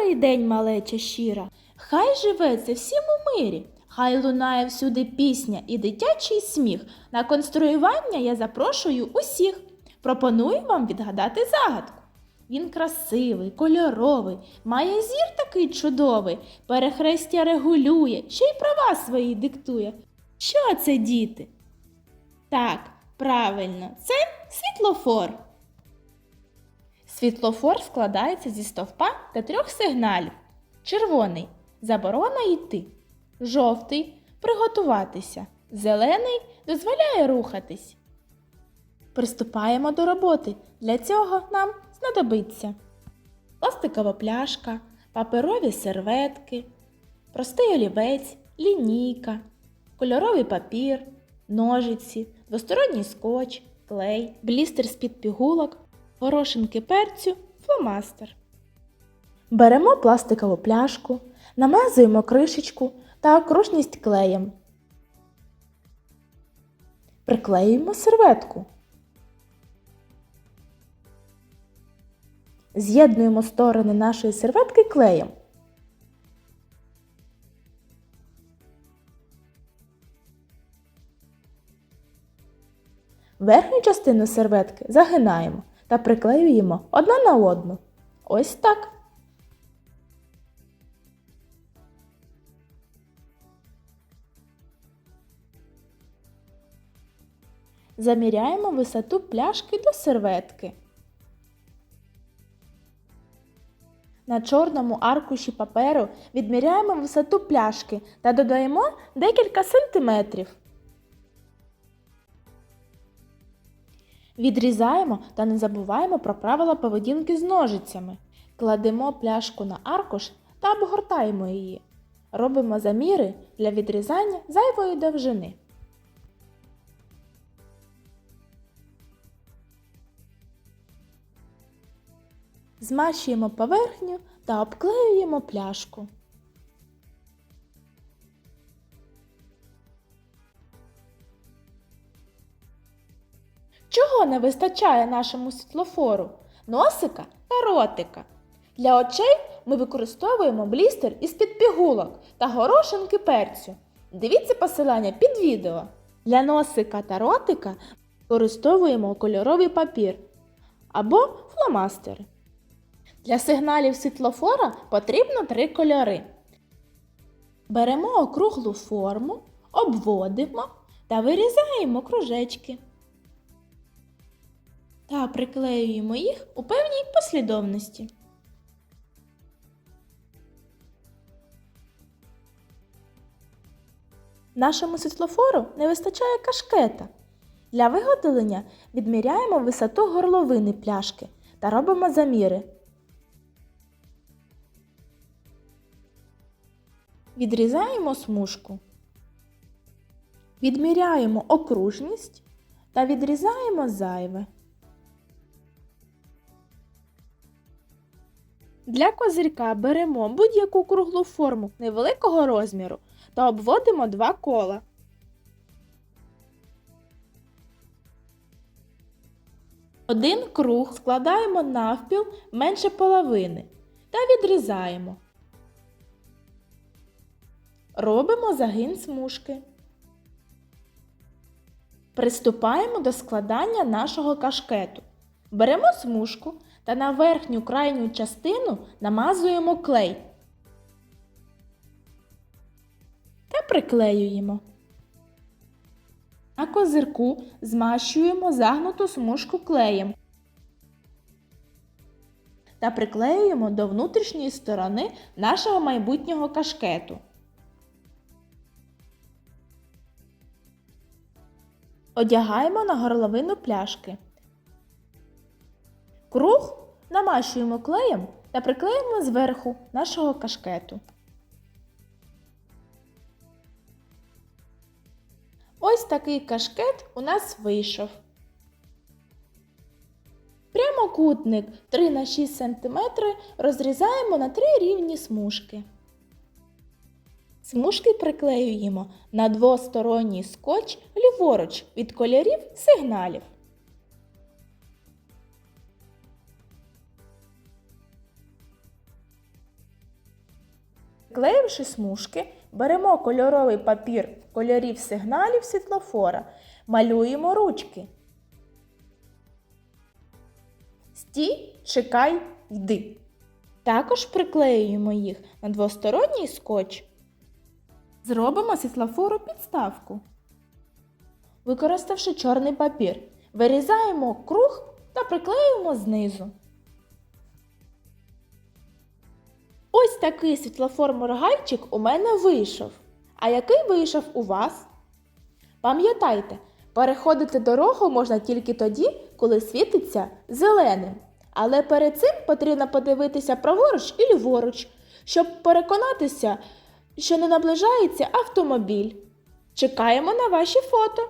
Добрий день, малеча щира. Хай живеться всім у мирі. Хай лунає всюди пісня і дитячий сміх. На конструювання я запрошую усіх. Пропоную вам відгадати загадку. Він красивий, кольоровий, має зір такий чудовий, перехрестя регулює, ще й права свої диктує. Що це, діти? Так, правильно, це світлофор. Світлофор складається зі стовпа та трьох сигналів. Червоний заборона йти. Жовтий приготуватися. Зелений дозволяє рухатись. Приступаємо до роботи. Для цього нам знадобиться пластикова пляшка, паперові серветки, простий олівець, лінійка, кольоровий папір, ножиці, двосторонній скотч, клей, блістер з-під пігулок, горошинки перцю, фломастер. Беремо пластикову пляшку, намазуємо кришечку та окружність клеєм. Приклеюємо серветку. З'єднуємо сторони нашої серветки клеєм. Верхню частину серветки загинаємо та приклеюємо одна на одну. Ось так. Заміряємо висоту пляшки до серветки. На чорному аркуші паперу відміряємо висоту пляшки та додаємо декілька сантиметрів. Відрізаємо та не забуваємо про правила поведінки з ножицями. Кладемо пляшку на аркуш та обгортаємо її. Робимо заміри для відрізання зайвої довжини. Змащуємо поверхню та обклеюємо пляшку. Чого не вистачає нашому світлофору? Носика та ротика. Для очей ми використовуємо блістер із-під пігулок та горошинки перцю. Дивіться посилання під відео. Для носика та ротика використовуємо кольоровий папір або фломастери. Для сигналів світлофора потрібно три кольори. Беремо округлу форму, обводимо та вирізаємо кружечки. Та приклеюємо їх у певній послідовності. Нашому світлофору не вистачає кашкета. Для виготовлення відміряємо висоту горловини пляшки та робимо заміри. Відрізаємо смужку. Відміряємо окружність та відрізаємо зайве. Для козирька беремо будь-яку круглу форму невеликого розміру та обводимо два кола. Один круг складаємо навпіл менше половини та відрізаємо. Робимо загин смужки. Приступаємо до складання нашого кашкету. Беремо смужку та на верхню крайню частину намазуємо клей та приклеюємо. На козирку змащуємо загнуту смужку клеєм та приклеюємо до внутрішньої сторони нашого майбутнього кашкету. Одягаємо на горловину пляшки. Круг намащуємо клеєм та приклеїмо зверху нашого кашкету. Ось такий кашкет у нас вийшов. Прямокутник 3 на 6 см розрізаємо на три рівні смужки. Смужки приклеюємо на двосторонній скотч ліворуч від кольорів сигналів. Приклеївши смужки, беремо кольоровий папір кольорів сигналів світлофора, малюємо ручки. Стій, чекай, йди. Також приклеюємо їх на двосторонній скотч. Зробимо світлофору підставку. Використавши чорний папір, вирізаємо круг та приклеюємо знизу. Ось такий світлофор-моргайчик у мене вийшов. А який вийшов у вас? Пам'ятайте, переходити дорогу можна тільки тоді, коли світиться зеленим. Але перед цим потрібно подивитися праворуч і ліворуч, щоб переконатися, що не наближається автомобіль. Чекаємо на ваші фото.